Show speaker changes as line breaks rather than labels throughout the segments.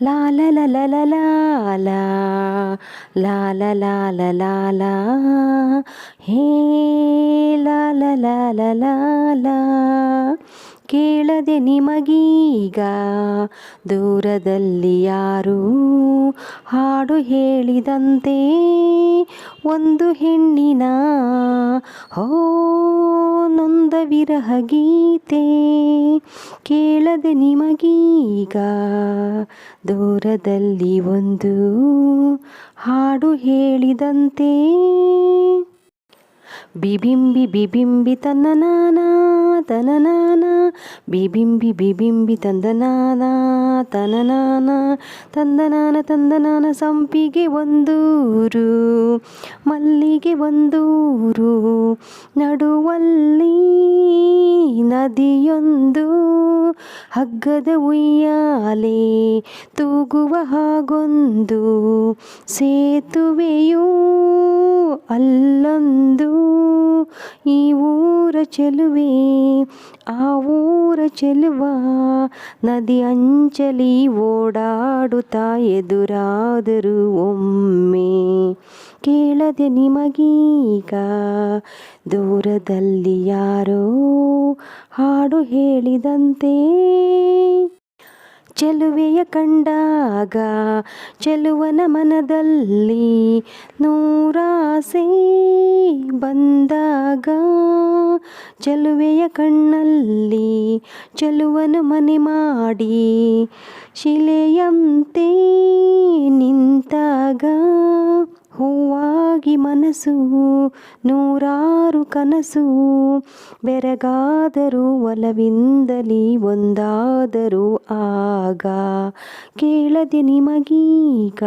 ಲಾ ಲ ಲ ಲ ಲ ಲಾ ಲಾ ಲಾ ಲ ಲಾ ಲ ಲಾ ಲಾ ಹೇ ಲಾ ಲ ಲ ಲ ಲಾ ಲಾ ಕೇಳದೆ ನಿಮಗೀಗ ದೂರದಲ್ಲಿ ಯಾರು ಹಾಡು ಹೇಳಿದಂತೆ ಒಂದು ಹೆಣ್ಣಿನ ಹೋ ವಿರಹ ಗೀತೆ ಕೇಳದೆ ನಿಮಗೀಗ ದೂರದಲ್ಲಿ ಒಂದು ಹಾಡು ಹೇಳಿದಂತೆ. ಬಿಬಿಂಬಿ ಬಿಬಿಂಬಿ ತನ್ನ ನಾನ ತನ ತನನಾನ ಬಿಬಿಂಬಿ ಬಿಬಿಂಬಿ ತಂದನಾನ ತನನಾನ ತಂದನಾನ ತಂದನಾನ ಸಂಪಿಗೆ ಒಂದೂರು, ಮಲ್ಲಿಗೆ ಒಂದೂರು ನಡುವಲ್ಲಿ ನದಿಯೊಂದು ಹಗ್ಗದ ಉಯ್ಯಾಲೆ ತೂಗುವ ಹಾಗೊಂದು ಸೇತುವೆಯೂ ಅಲ್ಲೊಂದು. ಈ ಊರ ಚೆಲುವೆ, ಆ ಊರ ಚೆಲುವ, ನದಿ ಅಂಚಲಿ ಓಡಾಡುತ್ತಾ ಎದುರಾದರೂ ಒಮ್ಮೆ. ಕೇಳದೆ ನಿಮಗೀಗ ದೂರದಲ್ಲಿ ಯಾರೋ ಹಾಡು ಹೇಳಿದಂತೆ. ಚೆಲುವೆಯ ಕಂಡಾಗ ಚೆಲುವನ ಮನದಲ್ಲಿ ನೂರಾಸೆ ಬಂದಾಗ ಚೆಲುವೆಯ ಕಣ್ಣಲ್ಲಿ ಚೆಲುವನು ಮನೆ ಮಾಡಿ ಶಿಲೆಯಂತೆ ನಿಂತಾಗ ಹೂವಾಗಿ ಮನಸ್ಸು ನೂರಾರು ಕನಸು. ಬೆರಗಾದರೂ ಒಲವಿಂದಲಿ ಒಂದಾದರೂ ಆಗ ಕೇಳದೆ ನಿಮಗೀಗ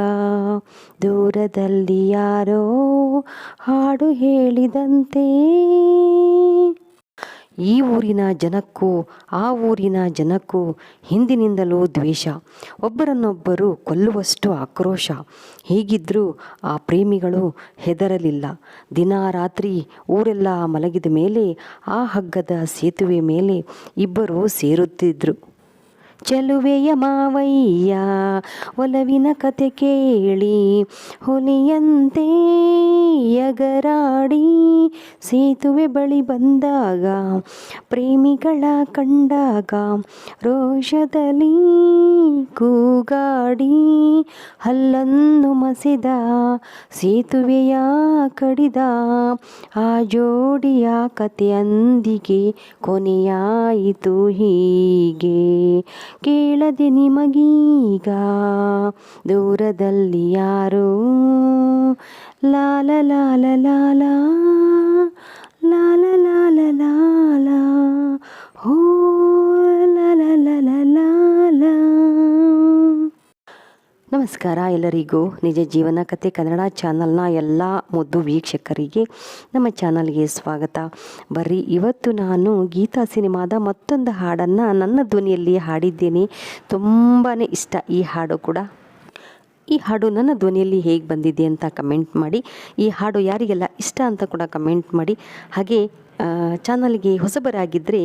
ದೂರದಲ್ಲಿ ಯಾರೋ ಹಾಡು ಹೇಳಿದಂತೆ. ಈ ಊರಿನ ಜನಕ್ಕೂ, ಆ ಊರಿನ ಜನಕ್ಕೂ ಹಿಂದಿನಿಂದಲೂ ದ್ವೇಷ. ಒಬ್ಬರನ್ನೊಬ್ಬರು ಕೊಲ್ಲುವಷ್ಟು ಆಕ್ರೋಶ. ಹೀಗಿದ್ದರೂ ಆ ಪ್ರೇಮಿಗಳು ಹೆದರಲಿಲ್ಲ. ದಿನ ರಾತ್ರಿ ಊರೆಲ್ಲ ಮಲಗಿದ ಮೇಲೆ, ಆ ಹಗ್ಗದ ಸೇತುವೆ ಮೇಲೆ ಇಬ್ಬರು ಸೇರುತ್ತಿದ್ದರು ಚೆಲುವೆಯ ಮಾವಯ್ಯ, ಒಲವಿನ ಕತೆ ಕೇಳಿ ಹುಲಿಯಂತೆ ಯಗರಾಡಿ ಸೇತುವೆ ಬಳಿ ಬಂದಾಗ, ಪ್ರೇಮಿಗಳ ಕಂಡಾಗ ರೋಷದಲ್ಲಿ ಕೂಗಾಡಿ ಹಲ್ಲನ್ನು ಮಸಿದ ಸೇತುವೆಯ ಕಡಿದ ಆ ಜೋಡಿಯ ಕತೆಯಂದಿಗೆ ಕೊನೆಯಾಯಿತು ಹೀಗೆ. ಕೇಳದೆ ನಿಮಗೀಗ ದೂರದಲ್ಲಿ ಯಾರೋ? ಲಾಲ ಲಾಲ ಲಾಲ ನಮಸ್ಕಾರ ಎಲ್ಲರಿಗೂ. ನಿಜ ಜೀವನ ಕತೆ ಕನ್ನಡ ಚಾನಲ್ನ ಎಲ್ಲ ಮುದ್ದು ವೀಕ್ಷಕರಿಗೆ ನಮ್ಮ ಚಾನಲ್ಗೆ ಸ್ವಾಗತ. ಬರ್ರಿ ಇವತ್ತು ನಾನು ಗೀತಾ ಸಿನಿಮಾದ ಮತ್ತೊಂದು ಹಾಡನ್ನು ನನ್ನ ಧ್ವನಿಯಲ್ಲಿ ಹಾಡಿದ್ದೇನೆ. ತುಂಬಾ ಇಷ್ಟ ಈ ಹಾಡು ಕೂಡ. ಈ ಹಾಡು ನನ್ನ ಧ್ವನಿಯಲ್ಲಿ ಹೇಗೆ ಬಂದಿದೆ ಅಂತ ಕಮೆಂಟ್ ಮಾಡಿ. ಈ ಹಾಡು ಯಾರಿಗೆಲ್ಲ ಇಷ್ಟ ಅಂತ ಕೂಡ ಕಮೆಂಟ್ ಮಾಡಿ. ಹಾಗೆ ಚಾನಲ್ಗೆ ಹೊಸಬರಾಗಿದ್ದರೆ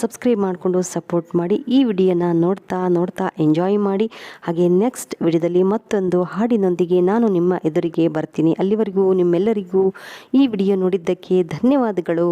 ಸಬ್ಸ್ಕ್ರೈಬ್ ಮಾಡಿಕೊಂಡು ಸಪೋರ್ಟ್ ಮಾಡಿ, ಈ ವಿಡಿಯೋನ ನೋಡ್ತಾ ನೋಡ್ತಾ ಎಂಜಾಯ್ ಮಾಡಿ. ಹಾಗೆ ನೆಕ್ಸ್ಟ್ ವಿಡಿಯೋದಲ್ಲಿ ಮತ್ತೊಂದು ಹಾಡಿನೊಂದಿಗೆ ನಾನು ನಿಮ್ಮ ಎದುರಿಗೆ ಬರ್ತೀನಿ. ಅಲ್ಲಿವರೆಗೂ ನಿಮ್ಮೆಲ್ಲರಿಗೂ ಈ ವಿಡಿಯೋ ನೋಡಿದ್ದಕ್ಕೆ ಧನ್ಯವಾದಗಳು.